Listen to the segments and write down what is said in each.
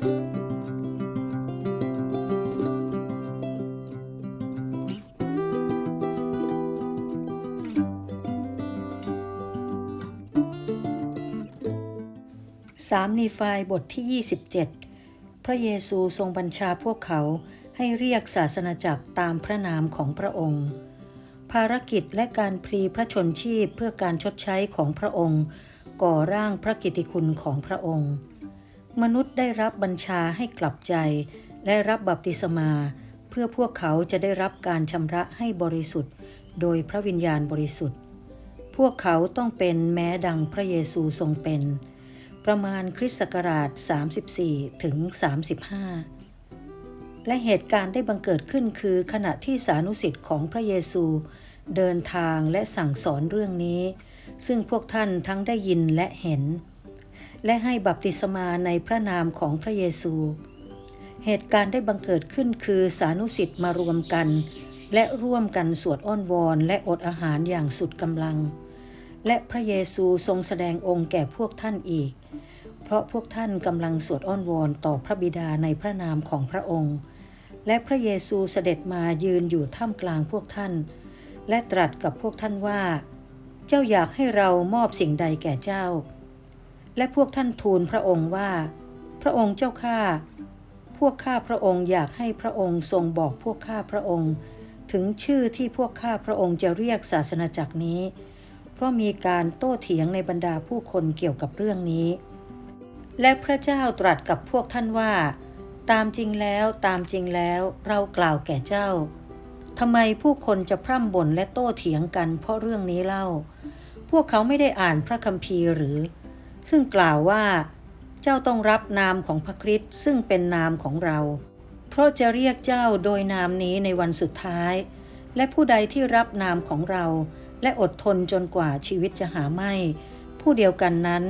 สามนีฟายบทที่ 27 พระเยซูทรงบัญชาพวกเขาให้เรียกศาสนาจักรตามพระนามของพระองค์ ภารกิจและการพลีพระชนชีพเพื่อการชดใช้ของพระองค์ ก่อร่างพระกิตติคุณของพระองค์ มนุษย์ได้รับบัญชาให้กลับใจ และรับบัพติศมา เพื่อพวกเขาจะได้รับการชำระให้บริสุทธิ์ โดยพระวิญญาณบริสุทธิ์ พวกเขาต้องเป็นแม้ดังพระเยซูทรงเป็น ประมาณคริสต์ศักราช 34 ถึง 35 และเหตุการณ์ได้บังเกิดขึ้นคือขณะที่สานุสิทธิ์ของพระเยซูเดินทางและสั่งสอนเรื่องนี้ ซึ่งพวกท่านทั้งได้ยินและเห็น และให้บัพติศมาในพระนามของพระเยซู เหตุการณ์ได้บังเกิดขึ้นคือสานุสิทธิ์มารวมกัน และร่วมกันสวดอ้อนวอนและอดอาหารอย่างสุดกำลัง และพระเยซูทรงแสดงองค์แก่พวกท่านอีก เพราะพวกท่านกำลังสวดอ้อนวอนต่อพระบิดาในพระนามของพระองค์ และพระเยซูเสด็จมายืนอยู่ท่ามกลางพวกท่าน และตรัสกับพวกท่านว่า เจ้าอยากให้เรามอบสิ่งใดแก่เจ้า และพวกท่านทูลพระองค์ว่า พระองค์เจ้าข้าพวกข้าพระองค์อยากให้พระองค์ทรงบอกพวกข้าพระองค์ ถึงชื่อที่พวกข้าพระองค์จะเรียกศาสนาจักรนี้ เพราะมีการโต้เถียงในบรรดาผู้คนเกี่ยวกับเรื่องนี้ และพระเจ้าตรัสกับพวกท่านว่า ตามจริงแล้วตามจริงแล้วเรากล่าวแก่เจ้าทำไมผู้คนจะพร่ำบ่นและโต้เถียงกันเพราะเรื่องนี้เล่า พวกเขาไม่ได้อ่านพระคัมภีร์หรือ ซึ่งกล่าวว่า เจ้าต้องรับนามของพระคริสต์ซึ่งเป็นนามของเรา เพราะจะเรียกเจ้าโดยนามนี้ในวันสุดท้าย และผู้ใดที่รับนามของเรา และอดทนจนกว่าชีวิตจะหาไม่ ผู้เดียวกันนั้น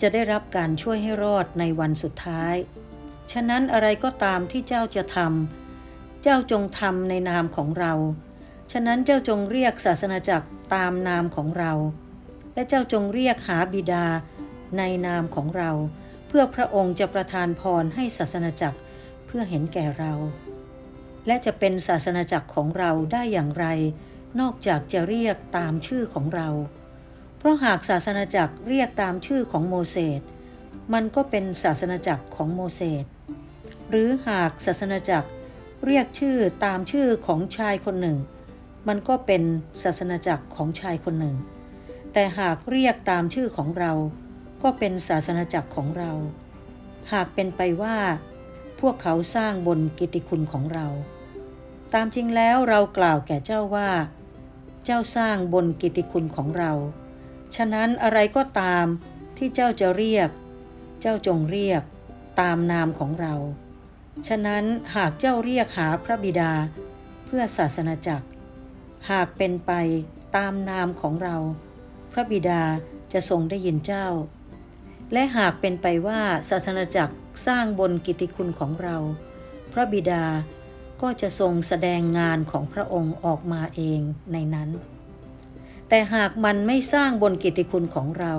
จะได้รับการช่วยให้รอดในวันสุดท้าย ฉะนั้นอะไรก็ตามที่เจ้าจะทำ เจ้าจงทำในนามของเรา ฉะนั้นเจ้าจงเรียกศาสนาจักรตามนามของเรา และเจ้าจงเรียกหาบิดา ในนามของเรา เพื่อพระองค์จะประทานพรให้ศาสนาจักรเพื่อเห็นแก่เรา และจะเป็นศาสนาจักรของเราได้อย่างไร นอกจากจะเรียกตามชื่อของเรา เพราะหากศาสนาจักรเรียกตามชื่อของโมเสสมันก็เป็นศาสนาจักรของโมเสสหรือหากศาสนาจักรเรียกชื่อตามชื่อของชายคนหนึ่ง มันก็เป็นศาสนาจักรของชายคนหนึ่ง แต่หากเรียกตามชื่อของเรา ก็เป็นศาสนาจักรของเรา หากเป็นไปว่า พวกเขาสร้างบนกิตติคุณของเรา ตามจริงแล้วเรากล่าวแก่เจ้าว่า เจ้าสร้างบนกิตติคุณของเรา ฉะนั้นอะไรก็ตามที่เจ้าจะเรียก เจ้าจงเรียกตามนามของเรา ฉะนั้นหากเจ้าเรียกหาพระบิดา เพื่อศาสนาจักร หากเป็นไปตามนามของเรา พระบิดาจะทรงได้ยินเจ้า และหากเป็นไปว่าศาสนาจักรสร้างบนกิติคุณของเรา พระบิดาก็จะทรงแสดงงานของพระองค์ออกมาเองในนั้น แต่หากมันไม่สร้างบนกิติคุณของเรา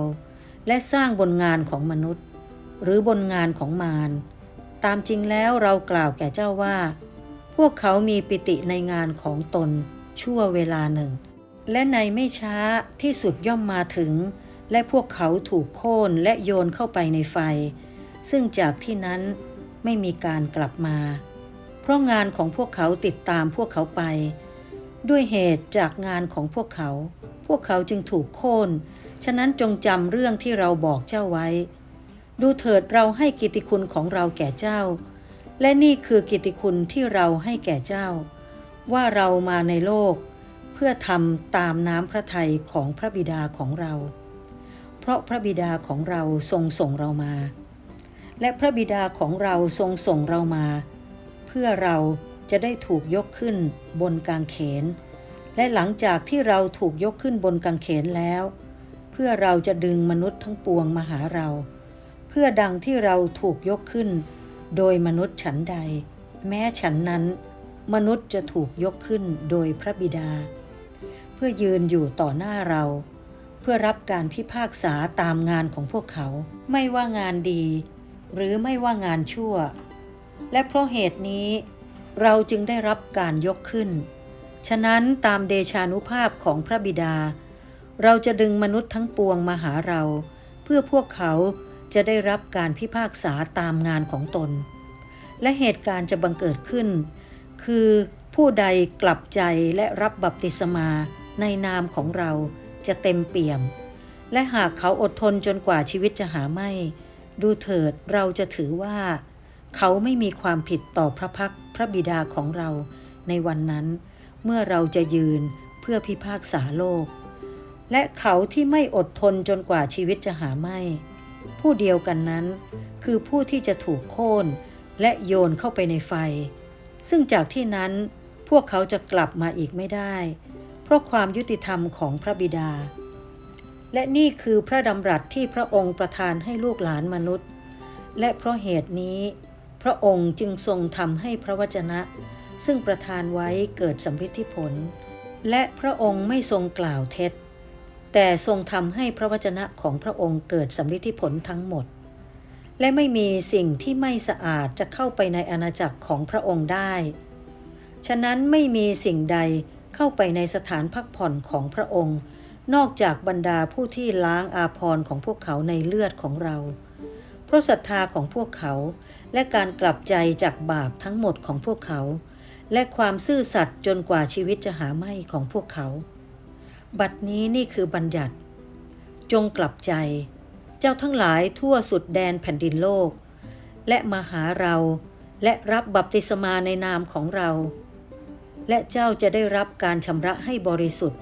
และสร้างบนงานของมนุษย์ หรือบนงานของมาร ตามจริงแล้วเรากล่าวแก่เจ้าว่า พวกเขามีปิติในงานของตนชั่วเวลาหนึ่ง และในไม่ช้าที่สุดย่อมมาถึง และพวกเขาถูกโค่นและโยนเข้าไปในไฟ ซึ่งจากที่นั้นไม่มีการกลับมา เพราะงานของพวกเขาติดตามพวกเขาไป ด้วยเหตุจากงานของพวกเขา พวกเขาจึงถูกโค่น ฉะนั้นจงจำเรื่องที่เราบอกเจ้าไว้ ดูเถิดเราให้กิตติคุณของเราแก่เจ้า และนี่คือกิตติคุณที่เราให้แก่เจ้า ว่าเรามาในโลก เพื่อทำตามน้ำพระทัยของพระบิดาของเรา เพราะพระบิดาของเราทรงส่งเรามา และพระบิดาของเราทรงส่งเรามา เพื่อเราจะได้ถูกยกขึ้นบนกางเขน และหลังจากที่เราถูกยกขึ้นบนกางเขนแล้ว เพื่อเราจะดึงมนุษย์ทั้งปวงมาหาเรา เพื่อดังที่เราถูกยกขึ้น โดยมนุษย์ฉันใด แม้ฉันนั้น มนุษย์จะถูกยกขึ้นโดยพระบิดา เพื่อยืนอยู่ต่อหน้าเรา เพื่อรับการพิพากษาตามงานของพวกเขา ไม่ว่างานดี หรือไม่ว่างานชั่ว และเพราะเหตุนี้ เราจึงได้รับการยกขึ้น ฉะนั้นตามเดชานุภาพของพระบิดา เราจะดึงมนุษย์ทั้งปวงมาหาเรา เพื่อพวกเขาจะได้รับการพิพากษาตามงานของตน และเหตุการณ์จะบังเกิดขึ้น คือผู้ใดกลับใจและรับบัพติศมาในนามของเรา จะเต็มเปี่ยม และหากเขาอดทนจนกว่าชีวิตจะหาไม่ ดูเถิดเราจะถือว่า เขาไม่มีความผิดต่อพระพักพระบิดาของเราในวันนั้น เมื่อเราจะยืนเพื่อพิพากษาโลก และเขาที่ไม่อดทนจนกว่าชีวิตจะหาไม่ ผู้เดียวกันนั้น คือผู้ที่จะถูกโค่นและโยนเข้าไปในไฟ ซึ่งจากที่นั้นพวกเขาจะกลับมาอีกไม่ได้ เพราะความยุติธรรมของพระบิดา และนี่คือพระดำรัสที่พระองค์ประทานให้ลูกหลานมนุษย์ และเพราะเหตุนี้ พระองค์จึงทรงทำให้พระวจนะ ซึ่งประทานไว้เกิดสำฤทธิผล และพระองค์ไม่ทรงกล่าวเท็จ แต่ทรงทำให้พระวจนะของพระองค์เกิดสำฤทธิผลทั้งหมด และไม่มีสิ่งที่ไม่สะอาดจะเข้าไปในอาณาจักรของพระองค์ได้ ฉะนั้นไม่มีสิ่งใด เข้าไปในสถานพักผ่อนของพระองค์ นอกจากบรรดาผู้ที่ล้างอาภรณ์ของพวกเขาในเลือดของเรา เพราะศรัทธาของพวกเขาและการกลับใจจากบาปทั้งหมดของพวกเขา และความซื่อสัตย์จนกว่าชีวิตจะหาไม่ของพวกเขา บัดนี้นี่คือบัญญัติ จงกลับใจ เจ้าทั้งหลายทั่วสุดแดนแผ่นดินโลก และมาหาเราและรับบัพติศมาในนามของเรา และเจ้าจะได้รับการชำระให้บริสุทธิ์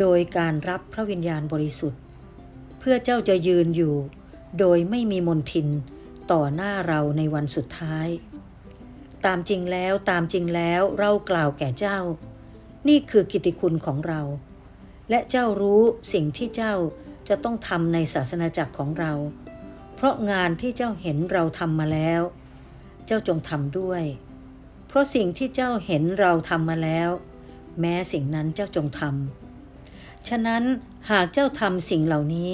โดยการรับพระวิญญาณบริสุทธิ์ เพื่อเจ้าจะยืนอยู่ โดยไม่มีมนทินต่อหน้าเราในวันสุดท้าย ตามจริงแล้วตามจริงแล้วเรากล่าวแก่เจ้า นี่คือกิตติคุณของเรา และเจ้ารู้สิ่งที่เจ้าจะต้องทำในศาสนาจักรของเรา เพราะงานที่เจ้าเห็นเราทำมาแล้ว เจ้าจงทำด้วย เพราะสิ่งที่เจ้าเห็นเราทำมาแล้ว แม้สิ่งนั้นเจ้าจงทำฉะนั้นหากเจ้าทำสิ่งเหล่านี้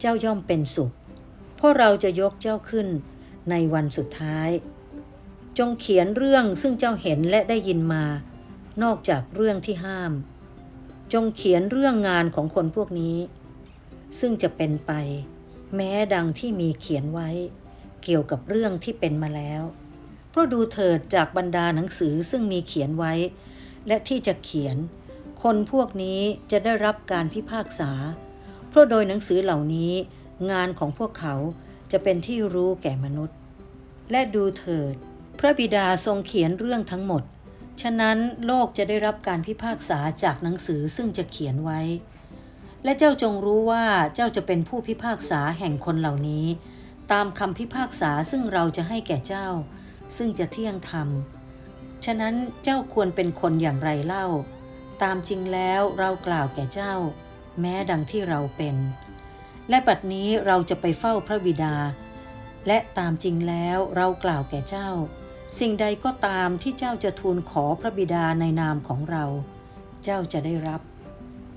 เจ้าย่อมเป็นสุข เพราะเราจะยกเจ้าขึ้นในวันสุดท้าย จงเขียนเรื่องซึ่งเจ้าเห็นและได้ยินมา นอกจากเรื่องที่ห้าม จงเขียนเรื่องงานของคนพวกนี้ ซึ่งจะเป็นไป แม้ดังที่มีเขียนไว้ เกี่ยวกับเรื่องที่เป็นมาแล้ว ราะดูเถิดจากบรรดาหนังสือซึ่งมีเขียนไว้ และที่จะเขียน คนพวกนี้จะได้รับการพิพากษา เพราะโดยหนังสือเหล่านี้ งานของพวกเขาจะเป็นที่รู้แก่มนุษย์ และดูเถิด พระบิดาทรงเขียนเรื่องทั้งหมด ฉะนั้นโลกจะได้รับการพิพากษาจากหนังสือซึ่งจะเขียนไว้ และเจ้าจงรู้ว่าเจ้าจะเป็นผู้พิพากษาแห่งคนเหล่านี้ ตามคำพิพากษาซึ่งเราจะให้แก่เจ้า ซึ่งจะเที่ยงธรรม ฉะนั้นเจ้าควรเป็นคนอย่างไรเล่า ตามจริงแล้วเรากล่าวแก่เจ้า แม้ดังที่เราเป็น และบัดนี้เราจะไปเฝ้าพระบิดา และตามจริงแล้วเรากล่าวแก่เจ้า สิ่งใดก็ตามที่เจ้าจะทูลขอพระบิดาในนามของเรา เจ้าจะได้รับ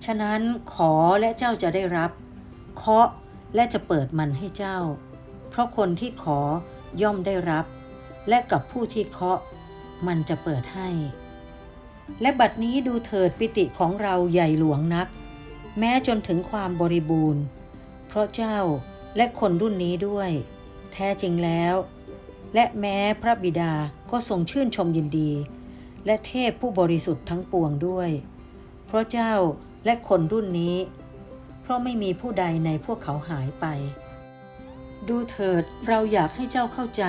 ฉะนั้นขอและเจ้าจะได้รับ เคาะและจะเปิดมันให้เจ้า เพราะคนที่ขอย่อมได้รับ และกับผู้ที่เคาะ มันจะเปิดให้ และบัดนี้ดูเถิดปิติของเราใหญ่หลวงนัก แม้จนถึงความบริบูรณ์ เพราะเจ้าและคนรุ่นนี้ด้วย แท้จริงแล้ว และแม้พระบิดาก็ทรงชื่นชมยินดี และเทพผู้บริสุทธิ์ทั้งปวงด้วย เพราะเจ้าและคนรุ่นนี้ เพราะไม่มีผู้ใดในพวกเขาหายไป ดูเถิดเราอยากให้เจ้าเข้าใจ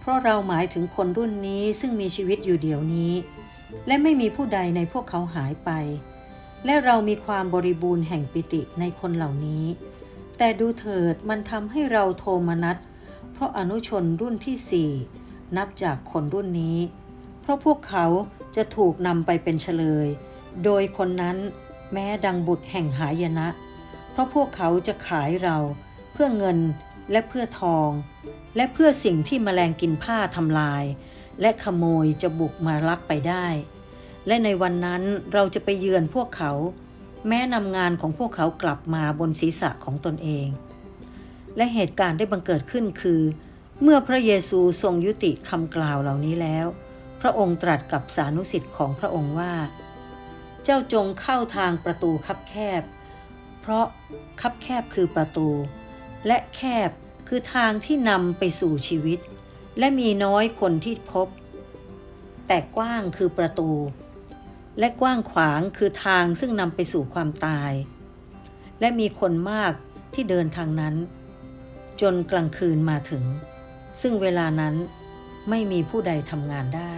เพราะเราหมายถึงคนรุ่นนี้ซึ่งมีชีวิตอยู่เดี๋ยวนี้ และไม่มีผู้ใดในพวกเขาหายไป และเรามีความบริบูรณ์แห่งปิติในคนเหล่านี้ แต่ดูเถิดมันทำให้เราโทมนัสเพราะอนุชนรุ่นที่สี่นับจากคนรุ่นนี้ เพราะพวกเขาจะถูกนำไปเป็นเฉลย โดยคนนั้นแม้ดังบุตรแห่งหายนะ เพราะพวกเขาจะขายเราเพื่อเงินและเพื่อทอง และเพื่อสิ่งที่แมลงกินผ้าทำลาย และขโมยจะบุกมาลักไปได้ และในวันนั้นเราจะไปเยือนพวกเขา แม้นำงานของพวกเขากลับมาบนศีรษะของตนเอง และเหตุการณ์ได้บังเกิดขึ้นคือ เมื่อพระเยซูทรงยุติคำกล่าวเหล่านี้แล้ว พระองค์ตรัสกับสานุสิทธิ์ของพระองค์ว่า เจ้าจงเข้าทางประตูคับแคบ เพราะคับแคบคือประตู และแคบ คือทางที่นำไปสู่ชีวิต และมีน้อยคนที่พบ แต่กว้างคือประตู และกว้างขวางคือทางซึ่งนำไปสู่ความตาย และมีคนมากที่เดินทางนั้น จนกลางคืนมาถึง ซึ่งเวลานั้นไม่มีผู้ใดทำงานได้